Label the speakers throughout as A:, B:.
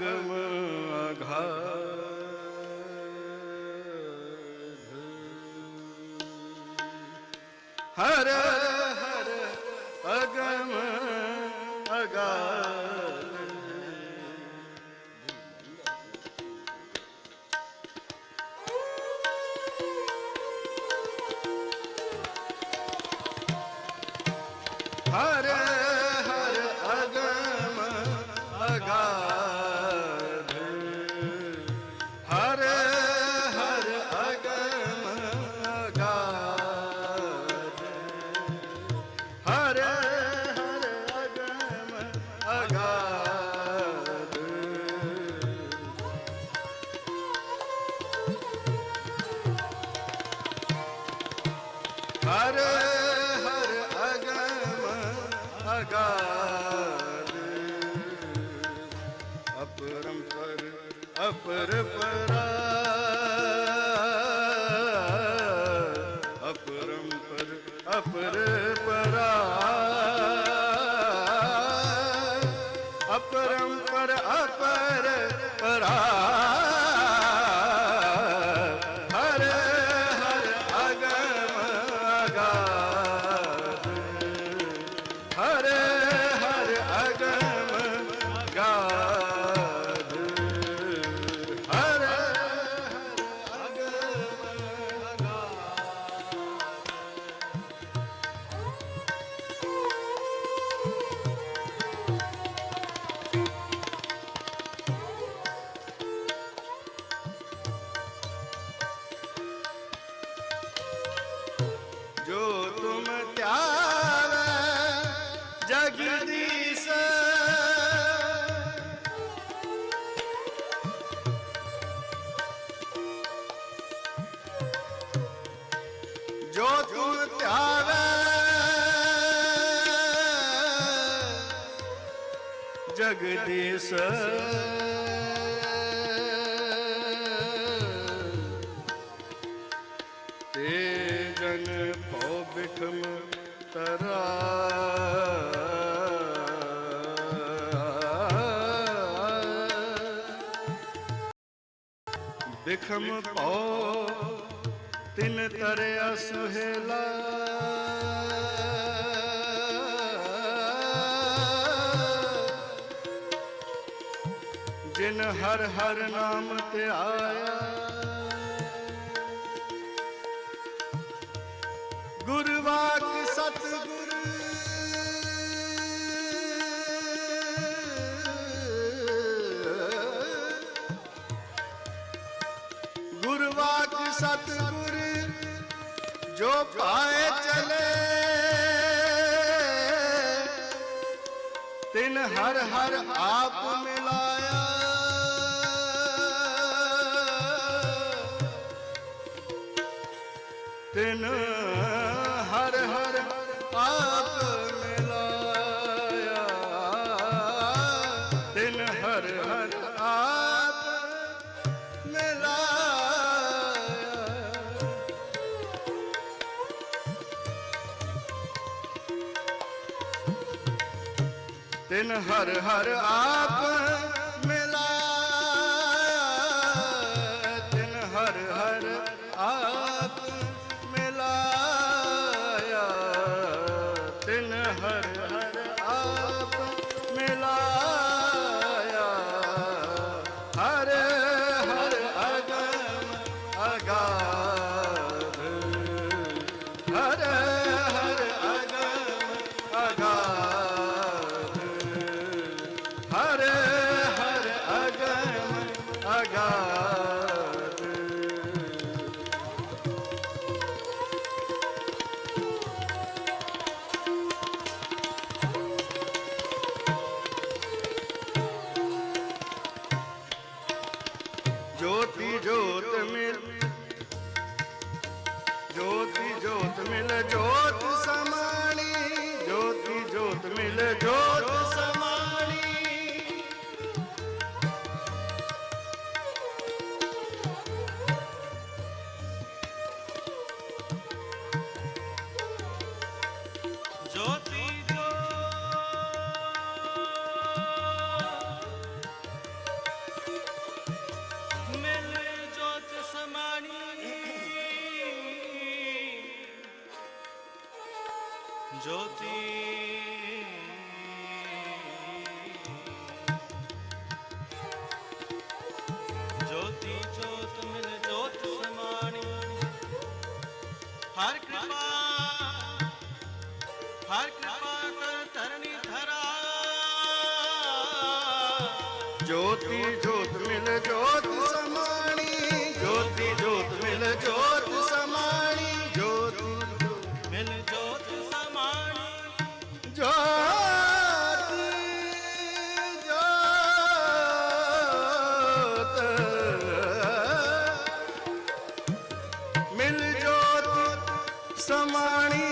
A: ਅਗਮ ਅਗਾਧ ਹਰ ਹਰ ਹਰ ਅਗਮ ਅਗਾਧ ਅਪਰੰਪਰ ਅਪਰਪਰਾ ਅਪਰੰਪਰ ਤੁਮ ਜਗਦੀਸ਼ ਤੇ ਜਨ ਭਉ ਬਿਖਮ ਤਰਾ। ਬਿਖਮ ਭਉ ਤਿਨ ਤਰਿਆ ਸੁਹੇਲਾ। ਜਿਨ ਹਰ ਹਰ ਨਾਮ ਤੇ ਆਇਆ। ਗੁਰਵਾਕ ਸਤਿਗੁਰ। ਸਤਿਗੁਰ। ਜੋ ਪਾਏ ਚਲੇ। ਤਿਨ ਹਰ ਹਰ ਆਪ ਮਿਲਾਇਆ। ਤਿਨ ਹਰ ਹਰ ਆਪ ਤਿਨ ਹਰ ਹਰ ਆਪ जगा ਜੋਤੀ ਮਿਲ ਜੋਤ ਸਮਾਣੀ। ਜੋਤੀ ਜੋਤ ਮਿਲ ਜੋਤ ਸਮਾਣੀ।
B: ਜੋਤੀ ਜੋਤ ਮਿਲ ਜੋਤ ਸਮਾਣੀ।
A: ਜੋਤ ਜੋਤ। ਮਿਲ ਜੋਤ ਸਮਾਣੀ।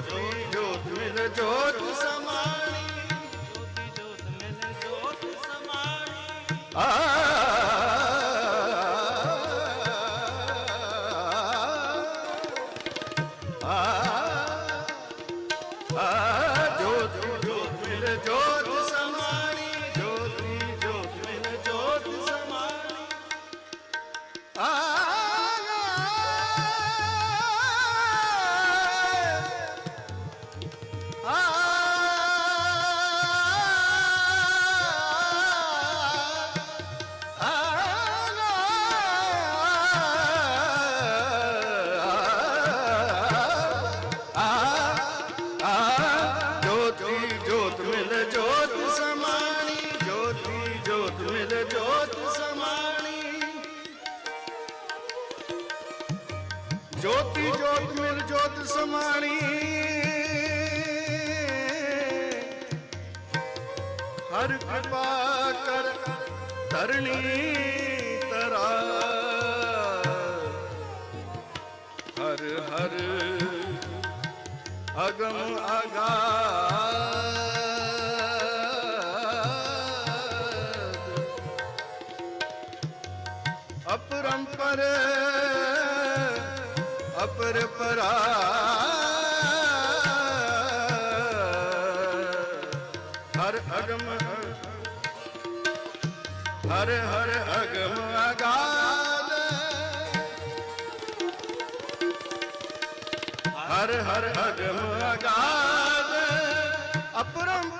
A: ਜੋਤੀ ਜੋਤ ਮਿਲ ਜੋਤ ਸਮਾਣੀ ਜੋਤੀ ਜੋਤ
B: ਮਿਲ ਜੋਤ ਸਮਾਣੀ
A: ਆ ਆ ਆ ਜੋਤੀ ਜੋਤੀ ਜੋਤ ਮਿਲ ਜੋਤ ਸਮਾਣੀ। ਹਰ ਕਿਰਪਾ ਕਰ ਧਰਣੀ ਤਰਾ ਹਰ ਹਰ ਅਗਮ ਅਗਾਧ ਅਪਰੰਪਰ ਅਪਰ ਪਰਾ ਹਰ ਅਗਮ ਹਰ ਹਰ ਅਗਮ ਅਗਾਧ ਹਰ ਹਰ ਅਗਮ ਅਗਾਧ ਅਪਰੰਪਰ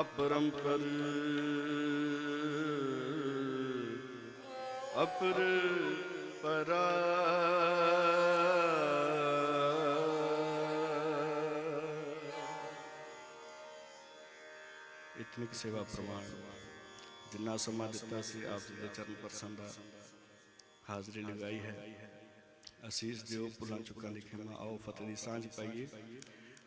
A: ਅਪਰੰਪਰ ਅਪਰ ਪਰਾ ਇਤਨਿਕ ਸੇਵਾ ਪ੍ਰਮਾਣ ਜਿੰਨਾ ਸਮਾਂ ਦਿੱਤਾ ਸੀ ਆਪ ਜੀ ਦੇ ਚਰਨ ਪਰਸਨ ਦਾ ਹਾਜ਼ਰੀ ਲਗਾਈ ਹੈ ਅਸੀਸ ਦਿਓ ਭੁੱਲਾਂ ਚੁੱਕਾਂ ਦੀ ਖਿਮਾ ਆਓ ਫਤਿਹ ਦੀ ਸਾਂਝ ਪਾਈਏ